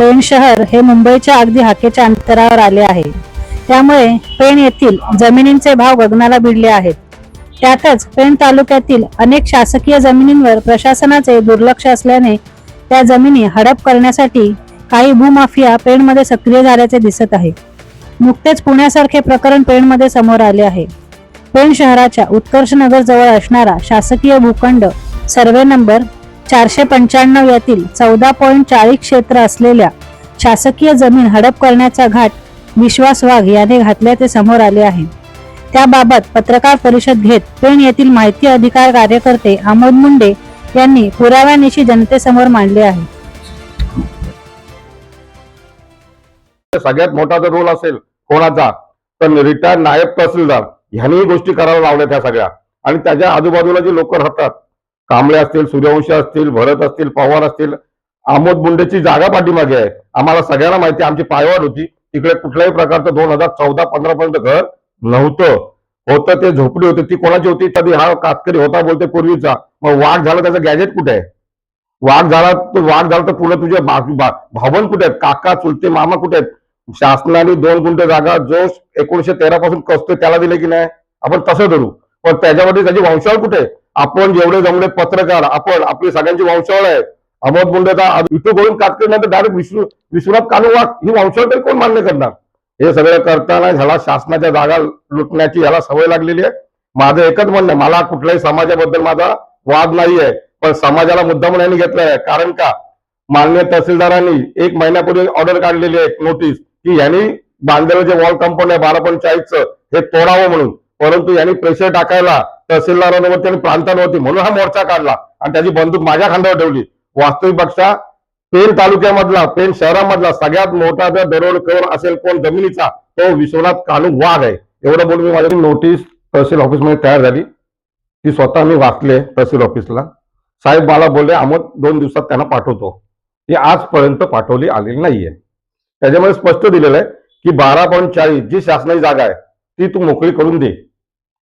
पेण शहर हे मुंबईच्या अगदी हाकेच्या अंतरावर आले आहे. त्यामुळे पेण येथील जमिनींचे भाव गगनाला भिडले आहेत. त्यातच पेण तालुक्यातील अनेक शासकीय जमिनींवर प्रशासनाचे दुर्लक्ष असल्याने त्या जमिनी हडप करण्यासाठी काही भूमाफिया पेणमध्ये सक्रिय झाल्याचे दिसत आहे. नुकतेच पुण्यासारखे प्रकरण पेणमध्ये समोर आले आहे. पेण शहराच्या उत्कर्ष नगर जवळ असणारा शासकीय भूखंड सर्वे नंबर चारशे पंच्याण्णव यातील चौदा पॉईंट चाळीस क्षेत्र असलेल्या शासकीय जमीन हडप करण्याचा घाट विश्वास वाघ याने घातल्याचे समोर आले आहे. त्याबाबत पत्रकार परिषद घेत पेण येथील माहिती अधिकार कार्यकर्ते आमोद मुंडे यांनी पुराव्यानिशी जनतेसमोर मांडले आहे. सगळ्यात मोठा जर रोल असेल कोणाचा तर रिटायर्ड नायब तहसीलदार ह्यांनी गोष्टी करायला लावल्या त्या सगळ्या. आणि त्याच्या आजूबाजूला जे लोक राहतात कांबळे असतील सूर्यवंशी असतील भरत असतील पवार असतील आमोद मुंडेची जागा पाठीमागे आहे. आम्हाला सगळ्यांना माहिती आमची पायवाट होती. तिकडे कुठल्याही प्रकारचं दोन हजार चौदा पंधरा पर्यंत घर नव्हतं. होतं ते झोपडी होती ती कोणाची होती? कधी हा कातकरी होता बोलते पूर्वीचा. मग वाघ झाला त्याचं गॅजेट कुठे आहे? वाघ झाला तो वाघ झाला तर पुढे तुझे भावन भावंड कुठे आहेत? काका चुलते मामा कुठे आहेत? शासनाने दोन गुंठे जागा जो एकोणीशे तेरा पासून कसतोय त्याला दिले की नाही? आपण तसं धरू. पण त्याच्यामध्ये त्याची वंशावळ कुठे आहे? आपण जेवढे जमले पत्रकार आपण आपली सगळ्यांची वंशावळ आहे. अहमद मुंडेचा इथं गोविंद कातकरीनंतर डायरेक्ट विष्णू विश्वनाथ कानुवाक ही वंशावळ तरी कोण मान्य करणार? हे सगळं करताना ह्याला शासनाच्या जागा लुटण्याची ह्याला सवय लागलेली आहे. माझं एकच म्हणणं मला कुठल्याही समाजाबद्दल माझा वाद नाही आहे पण समाजाला मुद्दा म्हणून यांनी घेतलाय. आहे कारण का? मान्य तहसीलदारांनी एक महिन्यापूर्वी ऑर्डर काढलेली आहे नोटीस की यांनी बांधलेलं जे वॉल कंपाऊंड आहे बारा पॉईंट चाळीसचं हे तोडावं म्हणून. परंतु यांनी प्रेशर टाकायला तहसीलदारांवरती आणि प्रांतांवरती. म्हणून हा मोर्चा काढला आणि त्याची बंदूक माझ्या खांद्यावर ठेवली. वास्तविक पक्षा पेन तालुक्यामधला पेन शहरामधला सगळ्यात मोठा जर दरोडखोर असेल कोण जमिनीचा तो विश्वनाथ कानू वाघ आहे. एवढं बोलून मी माझी नोटीस तहसील ऑफिसमध्ये तयार झाली. ती स्वतः मी वाचले तहसील ऑफिसला साहेब मला बोलले आम्ही दोन दिवसात त्यांना पाठवतो. ती आजपर्यंत पाठवली आलेली नाहीये. त्याच्यामध्ये स्पष्ट दिलेलं आहे की बारा पॉईंट चाळीस जी शासनाची जागा आहे ती तू मोकळी करून दे.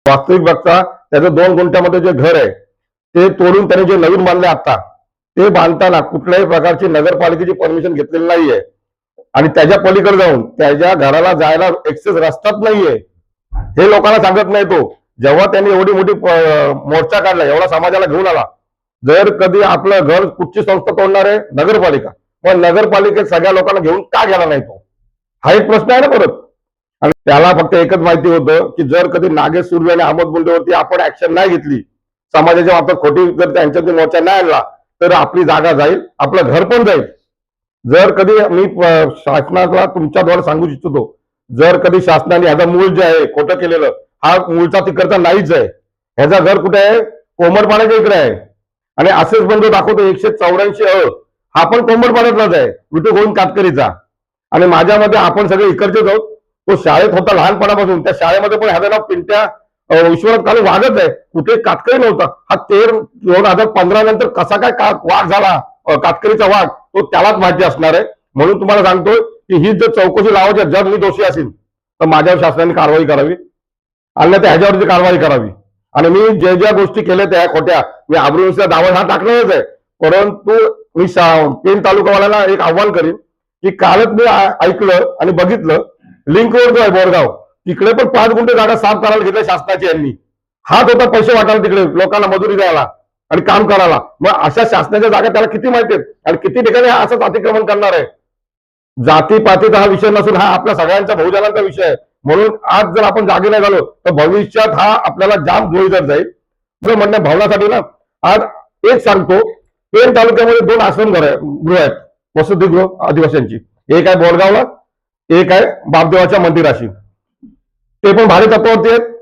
वास्तविक बघता त्याचं दोन गुंठ्यामध्ये जे घर आहे ते तोडून त्याने जे नवीन बांधले आता ते बांधताना कुठल्याही प्रकारची नगरपालिकेची परमिशन घेतलेली नाहीये. आणि त्याच्या पलीकडे जाऊन त्याच्या घराला जायला एक्सेस रस्ताच नाहीये. हे लोकांना सांगत नाही तो. जेव्हा त्यांनी एवढी मोठी मोर्चा काढला एवढा समाजाला घेऊन आला जर कधी आपलं घर कुठची संस्था तोडणार आहे? नगरपालिका. पण नगरपालिकेत सगळ्या लोकांना घेऊन का गेला नाही तो? हा एक प्रश्न आहे ना परत. आणि त्याला फक्त एकच माहिती होतं की जर कधी नागेश सुर्वे आणि अहमद मुंडेवरती आपण ऍक्शन नाही घेतली समाजाच्या बाबतीत खोटी जर त्यांच्यातून मोर्चा नाही आणला तर आपली जागा जाईल आपलं घर पण जाईल. जर कधी मी शासनाला तुमच्याद्वारे सांगू इच्छितो जर कधी शासनाने ह्याचा मूळ जे आहे खोटं केलेलं हा मूळचा तिकडचा नाहीच आहे. ह्याचा घर कुठे आहे? कोमरपाड्याच्या इकडे आहे. आणि असेच बंद दाखवतो एकशे चौऱ्याऐंशी अ हा पण कोंबडपाड्यातलाच आहे विठू गोविंद कातकरीचा आणि माझ्या मते आपण सगळे इकडचेच आहोत. तो शाळेत होता लहानपणापासून. त्या शाळेमध्ये पण ह्याचं नाव पिंट्या अं, विश्वनाथ कालू आहे. कुठे कातकरी नव्हता. हा तेर दोन हजार पंधरा नंतर कसा काय का वाघ झाला? कातकरीचा वाघ तो त्यालाच माहिती असणार आहे. म्हणून तुम्हाला सांगतोय की ही जर चौकशी लावायची जर मी दोषी असेल तर माझ्यावर शासनाने कारवाई करावी. आणि त्या तर ह्याच्यावरती कारवाई करावी. आणि मी ज्या ज्या गोष्टी केल्या त्या खोट्या मी आबरूचा दावा हा टाकणारच आहे. परंतु मी पेन तालुकावाल्याला एक आव्हान करीन की कालच मी ऐकलं आणि बघितलं लिंक रोड जो आहे बोरगाव तिकडे पण पाच गुंठे जागा साफ करायला घेतल्या शासनाची यांनी. हात होता पैसे वाटायला तिकडे लोकांना मजुरी द्यायला आणि काम करायला. मग अशा शासनाच्या जागा त्याला किती माहिती आहेत? आणि किती ठिकाणी हा असंच अतिक्रमण करणार आहे? जाती पातीचा हा विषय नसून हा आपल्या सगळ्यांचा बहुजनांचा विषय आहे. म्हणून आज जर आपण जागे नाही झालो तर भविष्यात हा आपल्याला जाम गोळीदार जाईल. आपलं म्हणणं भावनासाठी ना आज एक सांगतो पेण तालुक्यामध्ये दोन आश्रम घर आहे गृह आहेत. वसतिगृह आदिवासींची. एक आहे बोरगावला एक आहे बापदेवाच्या मंदिराशी. ते पण भाडे तत्वावरती आहेत.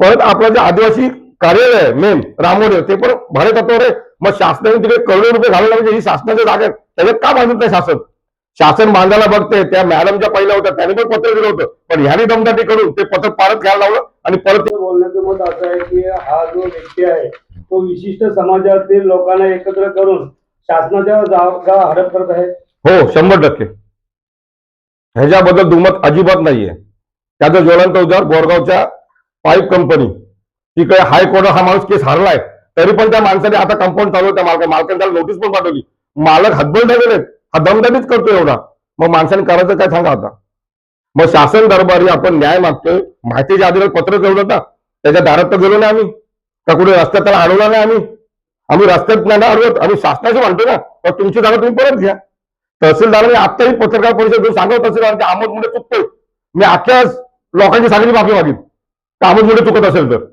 परत आपलं जे आदिवासी कार्यालय आहे मेन रामोडे ते पण भाडे तत्वावर आहे. मग शासनाने तिकडे करोडो रुपये घालवले म्हणजे ही शासनाच्या जागा आहेत त्याच्यात का बांधत नाही शासन? शासन बांधायला बघते. त्या मॅडम ज्या पहिल्या होत्या त्यांनी पण पत्र दिलं होतं. पण ह्यानी दमदाटी करून ते पत्र परत घ्यायला लावलं आणि परत बोलण्याचं मत असं आहे की हा जो व्यक्ती आहे तो विशिष्ट समाजातील लोकांना एकत्र करून शासनाच्या जागा हडप करत आहे. हो शंभर टक्के. ह्याच्याबद्दल दुमत अजिबात नाहीये. त्याचं ज्वलंत उद्यावर बोरगावच्या पाईप कंपनी. तिकडे हायकोर्ट हा माणूस केस हरलाय. तरी पण त्या माणसाने आता कंपाऊंड चालू त्या मालकाने मालकाने त्याला नोटीस पण पाठवली. मालक हातबळ ठेवले हा दमदमीच करतोय एवढा. मग माणसाने करायचं काय सांगा आता. मग शासन दरबारी आपण न्याय मागतोय. माहितीच्या आधी पत्र ठेवलं होता. त्याच्या दारात तर गेलो नाही आम्ही. का कुठे रस्त्यात त्याला अडवला नाही आम्ही. आम्ही रस्त्यात नाही अडवत आम्ही शासनाशी म्हणतो ना. तर तुमची जागा तुम्ही परत घ्या. तहसीलदारांनी आत्ताही पत्रकार परिषद घेऊन सांगत तहसीलदार की आमोद मुंडे चुकतोय मी आत्ताच लोकांची सांगितली माफी मागेन आमोद मुळे चुकत असेल तर.